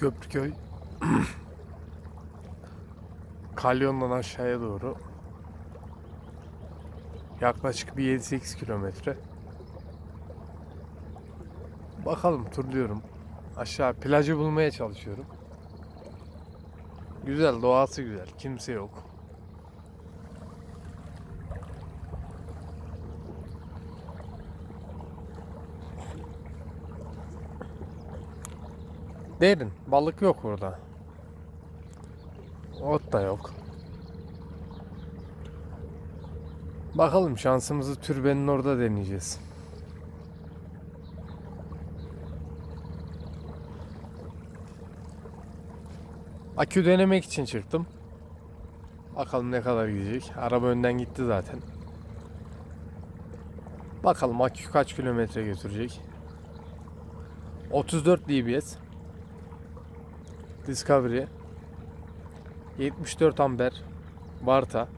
Köprüköy Kalyon'dan aşağıya doğru yaklaşık bir 7-8 kilometre. Bakalım turluyorum. Aşağı plajı bulmaya çalışıyorum. Güzel, doğası güzel. Kimse yok. Derin. Balık yok burada. Ot da yok. Bakalım şansımızı türbenin orada deneyeceğiz. Akü denemek için çıktım. Bakalım ne kadar gidecek. Araba önden gitti zaten. Bakalım akü kaç kilometre götürecek. 34 dBs. Discovery 74 amper Varta.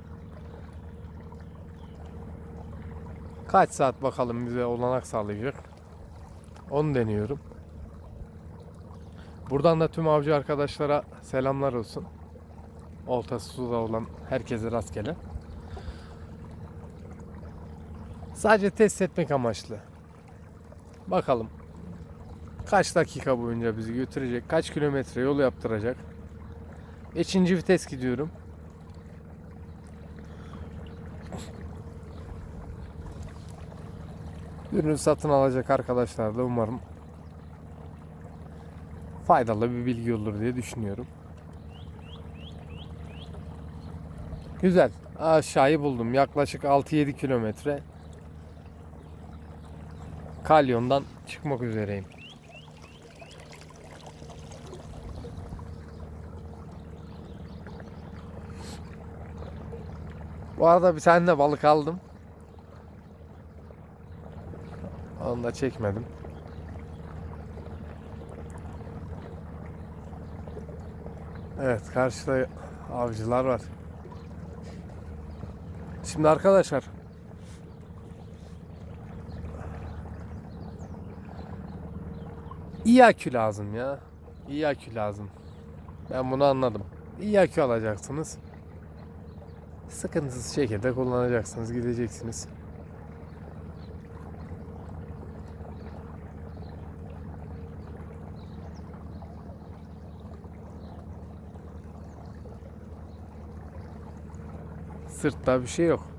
Kaç saat bakalım bize olanak sağlayacak? Onu deniyorum. Buradan da tüm avcı arkadaşlara selamlar olsun. Oltası suda olan herkese rastgele. Sadece test etmek amaçlı. Bakalım kaç dakika boyunca bizi götürecek, kaç kilometre yol yaptıracak. Beşinci vites gidiyorum. Ürünü satın alacak arkadaşlar da umarım faydalı bir bilgi olur diye düşünüyorum. Güzel. Aşağıyı buldum. Yaklaşık 6-7 kilometre. Kalyon'dan çıkmak üzereyim. Bu arada bir tane de balık aldım. Onu da çekmedim. Evet karşıda avcılar var. Şimdi arkadaşlar iyi akü lazım ya. İyi akü lazım. Ben bunu anladım. İyi akü alacaksınız sıkıntısız şekilde kullanacaksınız, gideceksiniz. Sırtta bir şey yok.